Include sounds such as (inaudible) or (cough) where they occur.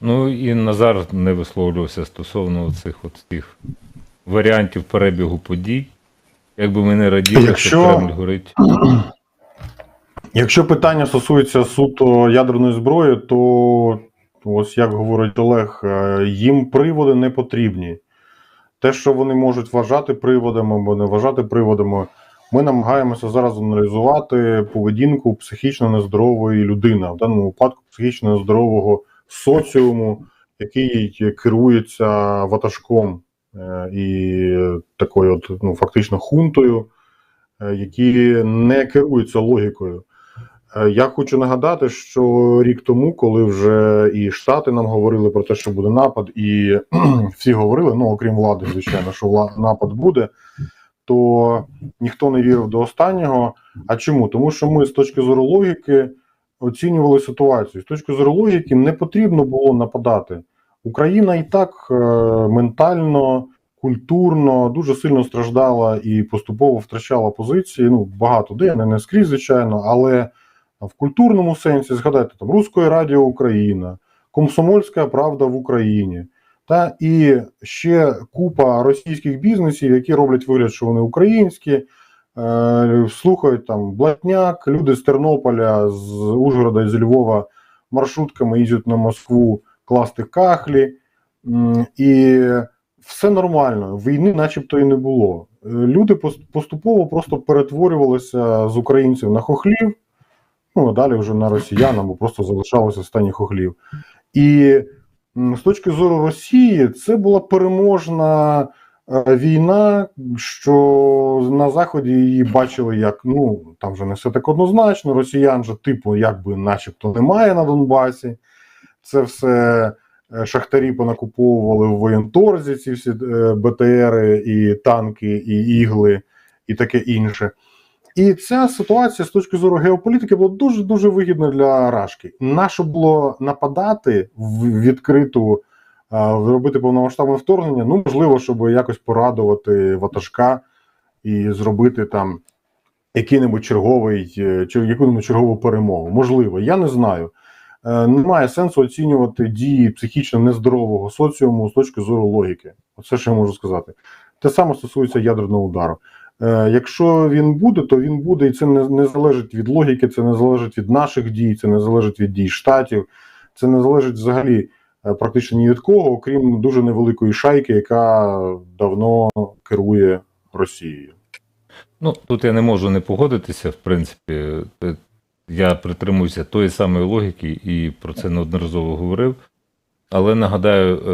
Ну і Назар не висловлювався стосовно цих от цих варіантів перебігу подій. Якби ми не раділи, Якщо- що Кремль горить. (clears throat) Якщо питання стосується суто ядерної зброї, то ось як говорить Олег, е, їм приводи не потрібні. Те, що вони можуть вважати приводами або не вважати приводами, ми намагаємося зараз аналізувати поведінку психічно нездорової людини, а в даному випадку психічно нездорового соціуму, який керується ватажком е, і такою, от, ну, фактично, хунтою, е, які не керуються логікою. Е, Я хочу нагадати, що рік тому, коли вже і Штати нам говорили про те, що буде напад, і (clears throat) всі говорили, ну окрім влади, звичайно, що напад буде, то ніхто не вірив до останнього. А чому? Тому що ми з точки зору логіки оцінювали ситуацію. З точки зору логіки не потрібно було нападати. Україна і так е, ментально, культурно дуже сильно страждала і поступово втрачала позиції. Ну, багато де, не, скрізь, звичайно, але в культурному сенсі згадайте там Руської Радіо Україна, Комсомольська Правда в Україні. Та і ще купа російських бізнесів, які роблять вигляд, що вони українські, слухають там Блатняк, люди з Тернополя, з Ужгорода з Львова маршрутками їздять на Москву класти кахлі. І все нормально, війни начебто і не було. Е, Люди поступово просто перетворювалися з українців на хохлів, ну а далі вже на росіян, або просто залишалося в стані хохлів. І з точки зору Росії, це була переможна е, війна, що на Заході її бачили як ну там вже не все так однозначно. Росіян же, типу, якби начебто немає на Донбасі. Це все е, шахтарі понакуповували в воєнторзі, ці всі е, БТРи, і танки, і ігли, і таке інше. І ця ситуація з точки зору геополітики була дуже дуже вигідна для Рашки. Нащо було нападати в відкриту, робити повномасштабне вторгнення? Ну, можливо, щоб якось порадувати ватажка і зробити там який-небудь черговий е, чи яку-небудь чергову перемогу. Можливо, я не знаю. Е, Немає сенсу оцінювати дії психічно нездорового соціуму з точки зору логіки. Оце що я можу сказати. Те саме стосується ядерного удару. Е, Якщо він буде, то він буде, і це не, не залежить від логіки, це не залежить від наших дій, це не залежить від дій штатів, це не залежить взагалі практично ні від кого, окрім дуже невеликої шайки, яка давно керує Росією. Ну, тут я не можу не погодитися, в принципі. Е, Я притримуюся тої самої логіки і про це неодноразово говорив. Але нагадаю, е,